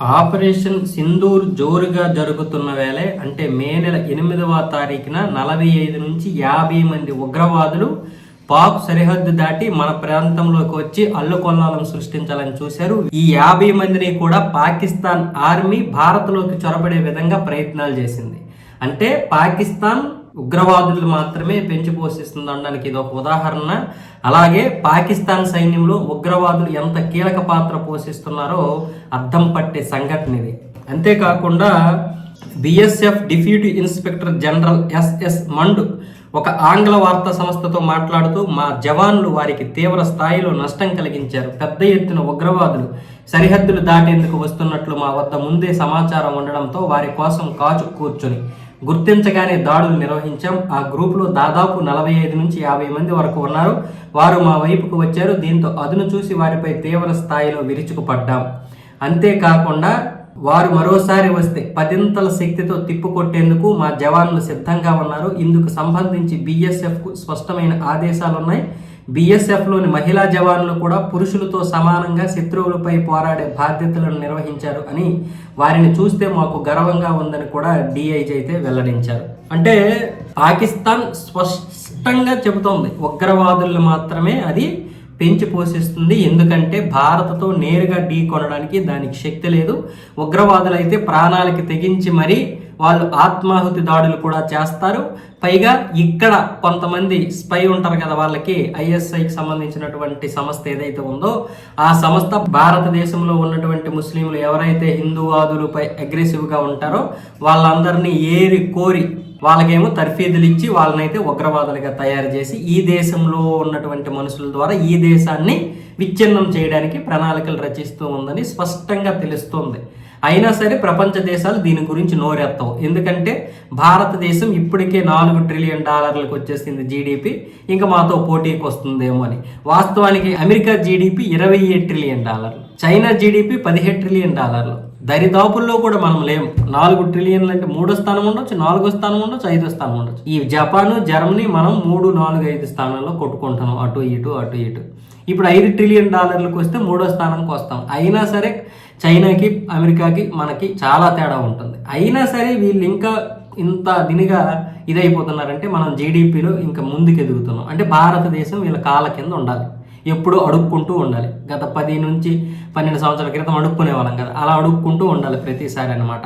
Operation Sindoor జోరుగా జరుగుతున్న వేళే అంటే మే నెల ఎనిమిదవ తారీఖున నలభై ఐదు నుంచి యాభై మంది ఉగ్రవాదులు పాక్ సరిహద్దు దాటి మన ప్రాంతంలోకి వచ్చి అల్లుకొల్లాలను సృష్టించాలని చూశారు. ఈ యాభై మందిని కూడా పాకిస్తాన్ ఆర్మీ భారత్లోకి చొరబడే విధంగా ప్రయత్నాలు చేసింది. అంటే పాకిస్తాన్ ఉగ్రవాదులు మాత్రమే పెంచి పోషిస్తుంది అనడానికి ఇది ఒక ఉదాహరణ. అలాగే పాకిస్తాన్ సైన్యంలో ఉగ్రవాదులు ఎంత కీలక పాత్ర పోషిస్తున్నారో అర్థం పట్టే సంఘటన ఇది. అంతేకాకుండా BSF deputy inspector general SS Mand ఒక ఆంగ్ల వార్తా సంస్థతో మాట్లాడుతూ మా జవాన్లు వారికి తీవ్ర స్థాయిలో నష్టం కలిగించారు. పెద్ద ఎత్తున ఉగ్రవాదులు సరిహద్దులు దాటేందుకు వస్తున్నట్లు మా వద్ద ముందే సమాచారం ఉండడంతో వారి కోసం కాచు కూర్చొని గుర్తించగానే దాడులు నిర్వహించాం. ఆ గ్రూపులో దాదాపు నలభై ఐదు నుంచి యాభై మంది వరకు ఉన్నారు. వారు మా వైపుకు వచ్చారు. దీంతో అదును చూసి వారిపై తీవ్ర స్థాయిలో విరుచుకుపడ్డాం. అంతేకాకుండా వారు మరోసారి వస్తే పదింతల శక్తితో తిప్పుకొట్టేందుకు మా జవాన్లు సిద్ధంగా ఉన్నారు. ఇందుకు సంబంధించి బీఎస్ఎఫ్కు స్పష్టమైన ఆదేశాలు ఉన్నాయి బీఎస్ఎఫ్లోని మహిళా జవాన్లు కూడా పురుషులతో సమానంగా శత్రువులపై పోరాడే బాధ్యతలను నిర్వహించారు అని వారిని చూస్తే మాకు గర్వంగా ఉందని కూడా డిఐజీ అయితే వెల్లడించారు. అంటే పాకిస్తాన్ స్పష్టంగా చెబుతోంది ఉగ్రవాదులు మాత్రమే అది పెంచి పోషిస్తుంది. ఎందుకంటే భారత్తో నేరుగా ఢీ కొనడానికి దానికి శక్తి లేదు. ఉగ్రవాదులు అయితే ప్రాణాలకి తెగించి మరీ వాళ్ళు ఆత్మాహుతి దాడులు కూడా చేస్తారు. పైగా ఇక్కడ కొంతమంది స్పై ఉంటారు కదా వాళ్ళకి ఐఎస్ఐకి సంబంధించినటువంటి సంస్థ ఏదైతే ఉందో ఆ సంస్థ భారతదేశంలో ఉన్నటువంటి ముస్లింలు ఎవరైతే హిందూవాదులపై అగ్రెసివ్గా ఉంటారో వాళ్ళందరినీ ఏరి కోరి వాళ్ళకేమో తర్ఫీదులు ఇచ్చి వాళ్ళనైతే ఉగ్రవాదులుగా తయారు చేసి ఈ దేశంలో ఉన్నటువంటి మనుషుల ద్వారా ఈ దేశాన్ని విచ్ఛిన్నం చేయడానికి ప్రణాళికలు రచిస్తూ ఉందని స్పష్టంగా తెలుస్తోంది. అయినా సరే ప్రపంచ దేశాలు దీని గురించి నోరెత్తవు. ఎందుకంటే భారతదేశం ఇప్పటికే నాలుగు ట్రిలియన్ డాలర్లకు వచ్చేసింది జీడిపి ఇంకా మాతో పోటీకి వస్తుందేమో అని. వాస్తవానికి అమెరికా జీడిపి ఇరవై ఏడు ట్రిలియన్ డాలర్లు. చైనా జీడిపి పదిహేడు ట్రిలియన్ డాలర్లు. దరిదాపుల్లో కూడా మనం లేము నాలుగు ట్రిలియన్లు అంటే మూడో స్థానం ఉండొచ్చు నాలుగో స్థానం ఉండొచ్చు ఐదో స్థానం ఉండొచ్చు. ఈ జపాన్ జర్మనీ మనం మూడు నాలుగు ఐదు స్థానాల్లో కొట్టుకుంటున్నాం. అటు ఇటు అటు ఇటు. ఇప్పుడు ఐదు ట్రిలియన్ డాలర్లకు వస్తే మూడో స్థానంకి వస్తాం. అయినా సరే చైనాకి అమెరికాకి మనకి చాలా తేడా ఉంటుంది. అయినా సరే వీళ్ళు ఇంకా ఇంత దినిగా ఇదైపోతున్నారంటే మనం జీడిపిలో ఇంకా ముందుకు ఎదుగుతున్నాం అంటే భారతదేశం వీళ్ళ కాళ్ళ కింద ఉండాలి. ఎప్పుడూ అడుక్కుంటూ ఉండాలి. గత పది నుంచి పన్నెండు సంవత్సరాల క్రితం అడుక్కునే వాళ్ళం కదా అలా అడుక్కుంటూ ఉండాలి ప్రతిసారి అనమాట